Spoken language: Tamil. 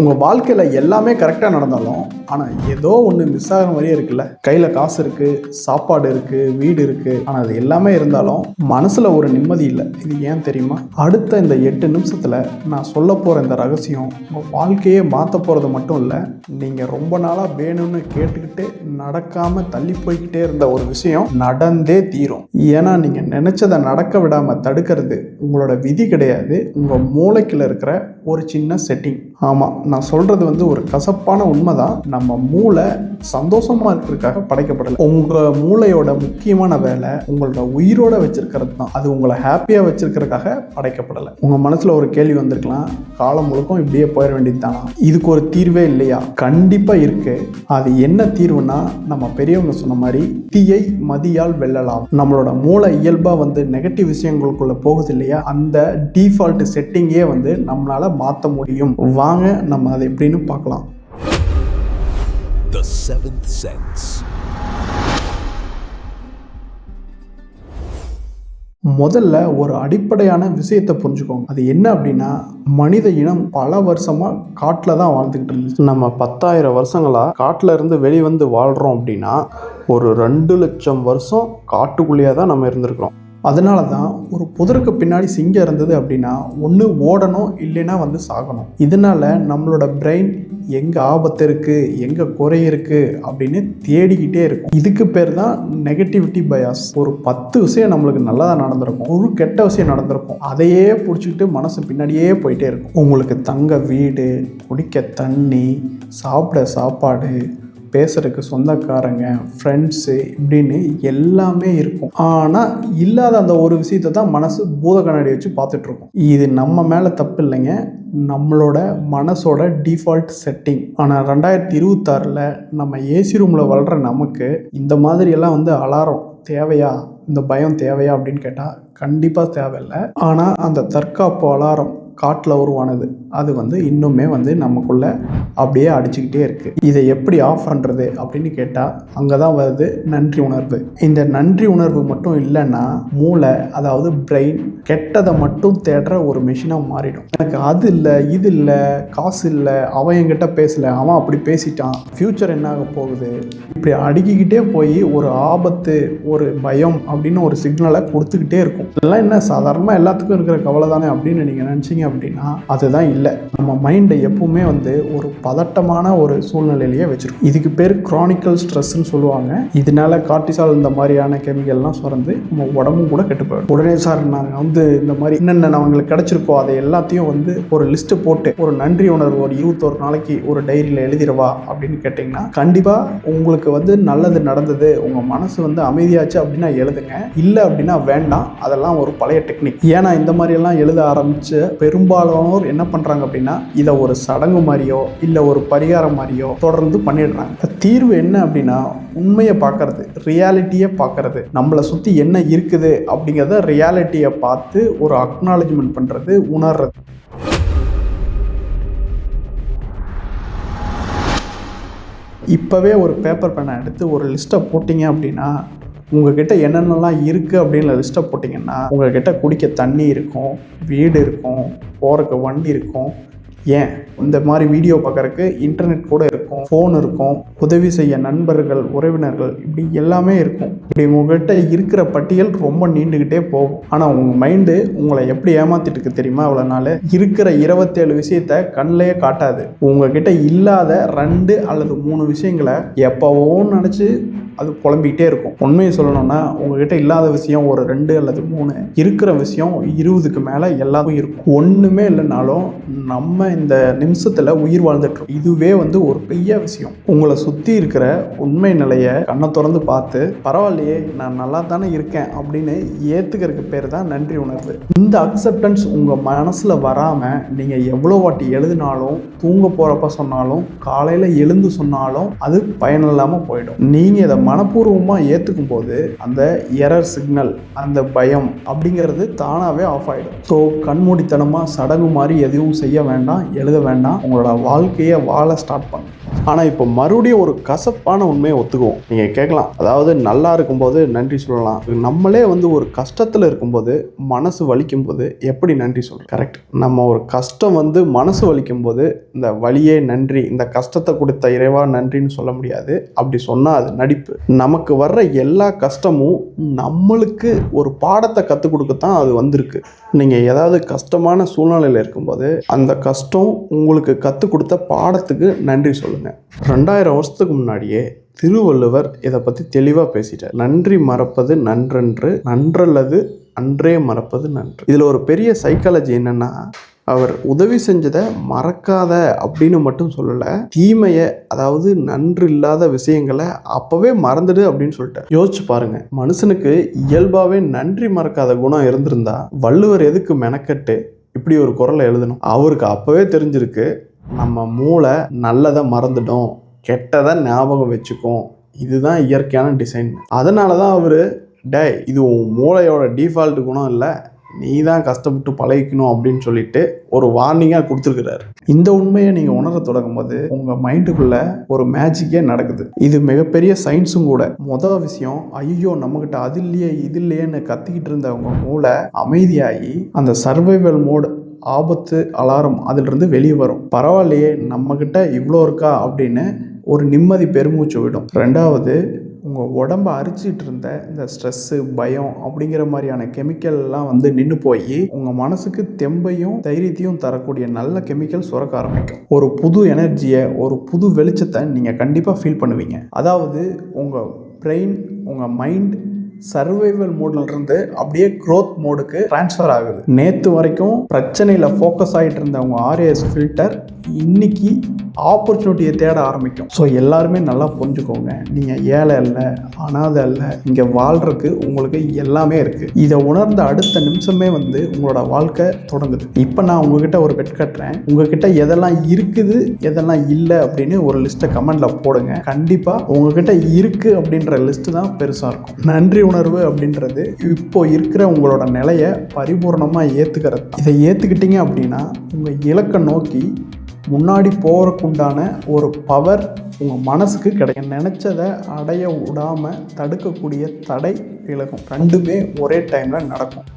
உங்கள் வாழ்க்கையில் எல்லாமே கரெக்டாக நடந்தாலும் ஆனால் ஏதோ ஒன்று மிஸ் ஆகிற மாதிரியே இருக்குல்ல? கையில் காசு இருக்குது சாப்பாடு இருக்குது வீடு இருக்குது ஆனால் அது எல்லாமே இருந்தாலும் மனசில் ஒரு நிம்மதி இல்லை. இது ஏன் தெரியுமா? அடுத்த இந்த எட்டு நிமிஷத்தில் நான் சொல்ல போகிற இந்த ரகசியம் உங்கள் வாழ்க்கையே மாற்ற போகிறது மட்டும் இல்லை நீங்கள் ரொம்ப நாளாக வேணும்னு கேட்டுக்கிட்டு நடக்காமல் தள்ளி போய்கிட்டே இருந்த ஒரு விஷயம் நடந்தே தீரும். ஏன்னா நீங்கள் நினச்சதை நடக்க விடாமல் தடுக்கிறது உங்களோட விதி கிடையாது. உங்கள் மூளைக்கில் இருக்கிற ஒரு சின்ன செட்டிங் ஆமாம் நான் சொல்கிறது வந்து ஒரு கசப்பான உண்மை தான் நம்ம மூளை சந்தோஷமாக இருக்கிறதுக்காக படைக்கப்படலை. உங்கள் மூளையோட முக்கியமான வேலை உங்களோட உயிரோட வச்சுருக்கிறது தான். அது உங்களை ஹாப்பியாக வச்சுருக்கிறதுக்காக படைக்கப்படலை. உங்கள் மனசில் ஒரு கேள்வி வந்திருக்கலாம். காலம் முழுக்கும் இப்படியே போயிட வேண்டியது தானா இதுக்கு ஒரு தீர்வே இல்லையா? கண்டிப்பாக இருக்குது அது என்ன தீர்வுனா நம்ம பெரியவங்க சொன்ன மாதிரி தீயை மதியால் வெல்லலாம். நம்மளோட மூளை இயல்பாக வந்து நெகட்டிவ் விஷயங்களுக்குள்ளே போகுது இல்லையா? அந்த டிஃபால்ட் செட்டிங்கே வந்து நம்மளால மாற்ற முடியும். வா வாங்க நம்ம அதை எப்படின்னு பார்க்கலாம். The Seventh Sense. முதல்ல ஒரு அடிப்படையான விஷயத்தை புரிஞ்சுக்கோங்க. அது என்ன அப்படின்னா மனித இனம் பல வருஷமா காட்டில் தான் வாழ்ந்துக்கிட்டு இருந்துச்சு. நம்ம பத்தாயிரம் வருஷங்களா காட்டில் இருந்து வெளிவந்து வாழ்கிறோம் அப்படின்னா ஒரு ரெண்டு லட்சம் வருஷம் காட்டுக்குள்ளேயே தான் நம்ம இருந்திருக்கிறோம். அதனால தான் ஒரு புதருக்கு பின்னாடி சிங்கம் இருந்தது அப்படின்னா ஒன்று ஓடணும் இல்லைன்னா வந்து சாகணும். இதனால நம்மளோட பிரெயின் எங்கே ஆபத்து இருக்குது எங்கே குறை இருக்குது அப்படின்னு தேடிக்கிட்டே இருக்கும். இதுக்கு பேர் தான் நெகட்டிவிட்டி பயாஸ் ஒரு பத்து விஷயம் நம்மளுக்கு நல்லதாக நடந்திருக்கும் ஒரு கெட்ட விஷயம் நடந்திருக்கும் அதையே பிடிச்சிக்கிட்டு மனசு பின்னாடியே போயிட்டே இருக்கும். உங்களுக்கு தங்க வீடு குடிக்க தண்ணி சாப்பிட சாப்பாடு பேசுறதுக்கு சொந்தக்காரங்க ஃப்ரெண்ட்ஸு இப்படின்னு எல்லாமே இருக்கும். ஆனால் இல்லாத அந்த ஒரு விஷயத்தை தான் மனசு பூத கண்ணாடி வச்சு பார்த்துட்ருக்கோம் இது நம்ம மேலே தப்பு இல்லைங்க. நம்மளோட மனசோட டிஃபால்ட் செட்டிங் ஆனால் ரெண்டாயிரத்தி இருபத்தாறில் நம்ம ஏசி ரூமில் வளர்கிற நமக்கு இந்த மாதிரியெல்லாம் வந்து அலாரம் தேவையா? இந்த பயம் தேவையா? அப்படின்னு கேட்டால் கண்டிப்பாக தேவையில்லை. ஆனால் அந்த தற்காப்பு அலாரம் காட்டில் உருவானது. அது வந்து இன்னுமே வந்து நமக்குள்ளே அப்படியே அடிச்சுக்கிட்டே இருக்குது இதை எப்படி ஆஃப் பண்ணுறது அப்படின்னு கேட்டால் அங்கே தான் வருது நன்றி உணர்வு. இந்த நன்றி உணர்வு மட்டும் இல்லைன்னா மூளை அதாவது பிரெயின் கெட்டதை மட்டும் தேடுற ஒரு மிஷினாக மாறிடும். எனக்கு அது இல்லை இது இல்லை காசு இல்லை அவன் என்கிட்ட பேசலை அவன் அப்படி பேசிட்டான். ஃப்யூச்சர் என்ன ஆக போகுது? இப்படி அடுக்கிக்கிட்டே போய் ஒரு ஆபத்து ஒரு பயம் அப்படின்னு ஒரு சிக்னலை கொடுத்துக்கிட்டே இருக்கும். இதெல்லாம் என்ன சாதாரணமாக எல்லாத்துக்கும் இருக்கிற கவலை தானே அப்படின்னு நீங்கள் நினச்சிங்க அப்படின்னா அதுதான் இல்லை இல்லை. நம்ம மைண்டை எப்பவுமே வந்து ஒரு பதட்டமான ஒரு சூழ்நிலையிலேயே வச்சிருக்கும். இதுக்கு பேர் குரானிக்கல் ஸ்ட்ரெஸ்ன்னு சொல்லுவாங்க. இதனால கார்டிசால் இந்த மாதிரியான கெமிக்கல்லாம் சுரந்து நம்ம உடம்பும் கூட கெட்டு போயிடும். உடனே சார் நாங்கள் வந்து இந்த மாதிரி என்னென்ன அவங்களுக்கு கிடைச்சிருக்கோ அதை எல்லாத்தையும் வந்து ஒரு லிஸ்ட்டு போட்டு ஒரு நன்றி உணர்வு ஒரு இருபத்தொரு நாளைக்கு ஒரு டைரியில் எழுதிடுவா அப்படின்னு கேட்டிங்கன்னா கண்டிப்பாக உங்களுக்கு வந்து நல்லது நடந்தது உங்கள் மனசு வந்து அமைதியாச்சு அப்படின்னா எழுதுங்க. இல்லை அப்படின்னா வேண்டாம். அதெல்லாம் ஒரு பழைய டெக்னிக் ஏன்னா இந்த மாதிரியெல்லாம் எழுத ஆரம்பித்து பெரும்பாலானோர் என்ன பண்ணுறாங்க அப்படின்னா இதை ஒரு சடங்கு மாதிரியோ இல்லை ஒரு பரிகாரம் மாதிரியோ தொடர்ந்து பண்ணிடுறாங்க. தீர்வு என்ன அப்படின்னா உண்மையை பார்க்கறது ரியாலிட்டியை பார்க்கறது. நம்மளை சுற்றி என்ன இருக்குது அப்படிங்கிறத ரியாலிட்டியை பார்த்து ஒரு அக்னாலஜ்மெண்ட் பண்ணுறது உணர்றது. இப்போவே ஒரு பேப்பர் பேனை எடுத்து ஒரு லிஸ்ட்டை போட்டிங்க அப்படின்னா உங்ககிட்ட என்னென்னலாம் இருக்குது அப்படின்னு லிஸ்ட்டை போட்டிங்கன்னா உங்ககிட்ட குடிக்க தண்ணி இருக்கும் வீடு இருக்கும் போகிறக்கு வண்டி இருக்கும் ஏன்? இந்த மாதிரி வீடியோ பார்க்குறக்கு இன்டர்நெட் கூட இருக்கும் ஃபோன் இருக்கும் உதவி செய்ய நண்பர்கள் உறவினர்கள் இப்படி எல்லாமே இருக்கும். இப்படி உங்ககிட்ட இருக்கிற பட்டியல் ரொம்ப நீண்டுக்கிட்டே போகும். ஆனால் உங்கள் மைண்டு உங்களை எப்படி ஏமாத்திட்டு இருக்கு தெரியுமா? அவ்வளோ நாள். இருக்கிற இருபத்தேழு விஷயத்த கண்ணிலே காட்டாது. உங்ககிட்ட இல்லாத ரெண்டு அல்லது மூணு விஷயங்களை எப்போவோ நினச்சி அது புலம்பிக்கிட்டே இருக்கும். உண்மையை சொல்லணும்னா உங்ககிட்ட இல்லாத விஷயம் ஒரு ரெண்டு அல்லது மூணு. இருக்கிற விஷயம் இருபதுக்கு மேலே எல்லாமே இருக்கும். ஒன்றுமே இல்லைனாலும் நம்ம இந்த நிமிஷத்தில் உயிர் வாழ்ந்துட்டு இதுவே வந்து ஒரு பெரிய விஷயம். உங்களை சுற்றி இருக்கிற உண்மை நிலையை கண்ணை திறந்து பார்த்து பரவாயில்லையே நான் நல்லா தானே இருக்கேன் அப்படின்னு ஏற்றுக்கிறதுக்கு பேர் தான் நன்றி உணர்வு. இந்த அக்செப்டன்ஸ் உங்கள் மனசில் வராமல் நீங்கள் எவ்வளோ வாட்டி எழுதினாலும் தூங்க போகிறப்ப சொன்னாலும் காலையில் எழுந்து சொன்னாலும் அது பயனில்லாமல் போயிடும். நீங்கள் இதை மனப்பூர்வமாக ஏற்றுக்கும் போது அந்த எரர் சிக்னல் அந்த பயம் அப்படிங்கிறது தானாகவே ஆஃப் ஆகிடும் ஸோ கண்மூடித்தனமாக சடங்கு மாதிரி எதுவும் செய்ய வேண்டாம். வேண்டாம் எழுத வேண்டாம். உங்களோட வாழ்க்கையை வாழ ஸ்டார்ட் பண்ணுங்க ஆனால் இப்போ மறுபடியும் ஒரு கசப்பான உண்மையை ஒத்துக்குவோம். நீங்கள் கேட்கலாம். அதாவது நல்லா இருக்கும்போது நன்றி சொல்லலாம். நம்மளே வந்து ஒரு கஷ்டத்தில் இருக்கும்போது மனசு வலிக்கும் போது எப்படி நன்றி சொல்கிறோம் கரெக்ட் நம்ம ஒரு கஷ்டம் வந்து மனசு வலிக்கும் போது இந்த வலியே நன்றி இந்த கஷ்டத்தை கொடுத்த இறைவா நன்றின்னு சொல்ல முடியாது. அப்படி சொன்னால் அது நடிப்பு. நமக்கு வர்ற எல்லா கஷ்டமும் நம்மளுக்கு ஒரு பாடத்தை கற்றுக் கொடுக்கத்தான் அது வந்திருக்கு. நீங்கள் ஏதாவது கஷ்டமான சூழ்நிலையில் இருக்கும்போது அந்த கஷ்டம் உங்களுக்கு கற்றுக் கொடுத்த பாடத்துக்கு நன்றி சொல்லுங்கள் ரெண்டாயிரம் வருஷத்துக்கு முன்னாடியே திருவள்ளுவர் இதை பற்றி தெளிவாக பேசிட்டார். நன்றி மறப்பது நன்றன்று நன்றல்லது அன்றே மறப்பது நன்று. இதில் ஒரு பெரிய சைக்காலஜி என்னென்னா அவர் உதவி செஞ்சதை மறக்காத அப்படின்னு மட்டும் சொல்லலை தீமையை அதாவது நன்று இல்லாத விஷயங்களை அப்போவே மறந்துடு அப்படின்னு சொல்லிட்டார். யோசிச்சு பாருங்க மனுஷனுக்கு இயல்பாகவே நன்றி மறக்காத குணம் இருந்திருந்தா வள்ளுவர் எதுக்கு மெனக்கட்டு இப்படி ஒரு குரலை எழுதணும். அவருக்கு அப்போவே தெரிஞ்சிருக்கு நம்ம மூளை நல்லதை மறந்துடும் கெட்டதை ஞாபகம் வச்சுக்கும். இதுதான் இயற்கையான டிசைன் அதனால தான் அவர் டே இது உன் மூளையோட டிஃபால்ட் குணம் இல்லை. நீ தான் கஷ்டப்பட்டு பழகிக்கணும் அப்படின்னு சொல்லிட்டு ஒரு வார்னிங்காக கொடுத்துருக்கிறாரு. இந்த உண்மையை நீங்கள் உணர தொடங்கும் போது உங்கள் மைண்டுக்குள்ளே ஒரு மேஜிக்கே நடக்குது. இது மிகப்பெரிய சயின்ஸும் கூட. மொதல் விஷயம் ஐயோ நம்மக்கிட்ட அது இல்லையே இது இல்லையேன்னு கத்திக்கிட்டு இருந்தவங்க மூளை அமைதியாகி அந்த சர்வைவல் மோட் ஆபத்து அலாரம் அதிலிருந்து வெளியே வரும். பரவாயில்லையே நம்மக்கிட்ட இவ்வளோ இருக்கா அப்படின்னு ஒரு நிம்மதி பெருமூச்சு விடும். ரெண்டாவது உங்கள் உடம்ப அரிச்சிட்டு இருந்த இந்த ஸ்ட்ரெஸ்ஸு பயம் அப்படிங்கிற மாதிரியான கெமிக்கல்லாம் வந்து நின்று போய் உங்கள் மனசுக்கு தெம்பையும் தைரியத்தையும் தரக்கூடிய நல்ல கெமிக்கல் சுரக்க ஆரம்பிக்கும். ஒரு புது எனர்ஜியை ஒரு புது வெளிச்சத்தை நீங்கள் கண்டிப்பாக ஃபீல் பண்ணுவீங்க. அதாவது உங்கள் பிரெயின் உங்கள் மைண்ட் சர்வைவல் இருந்து அப்படியே க்ரோத் மோடுக்கு ட்ரான்ஸ்ஃபர் ஆகுது. நேற்று வரைக்கும் பிரச்சனையில் ஃபோக்கஸ் ஆகிட்டு இருந்த உங்கள் ஆர்ஏஎஸ் ஃபில்டர் இன்னைக்கு ஆப்பர்ச்சுனிட்டியை தேட ஆரம்பிக்கும். ஸோ எல்லாருமே நல்லா புரிஞ்சுக்கோங்க. நீங்கள் ஏழை இல்லை அனாதை இல்லை இங்கே வாழ்கிறதுக்கு உங்களுக்கு எல்லாமே இருக்குது இதை உணர்ந்த அடுத்த நிமிஷமே வந்து உங்களோட வாழ்க்கை தொடங்குது. இப்போ நான் உங்ககிட்ட ஒரு பெட் கட்டுறேன். உங்ககிட்ட எதெல்லாம் இருக்குது எதெல்லாம் இல்லை அப்படின்னு ஒரு லிஸ்ட்டை கமெண்ட்டில் போடுங்க. கண்டிப்பாக உங்ககிட்ட இருக்குது அப்படின்ற லிஸ்ட்டு தான் பெருசாக இருக்கும். நன்றி உணர்வு அப்படின்றது இப்போ இருக்கிற உங்களோட நிலையை பரிபூர்ணமாக ஏற்றுக்கிறது இதை ஏற்றுக்கிட்டீங்க அப்படின்னா உங்கள் இலக்கை நோக்கி முன்னாடி போகிறக்குண்டான ஒரு பவர் உங்கள் மனசுக்கு கிடைக்கும். நினச்சதை அடைய விடாமல் தடுக்கக்கூடிய தடை விலகும். ரெண்டுமே ஒரே டைமில் நடக்கும்.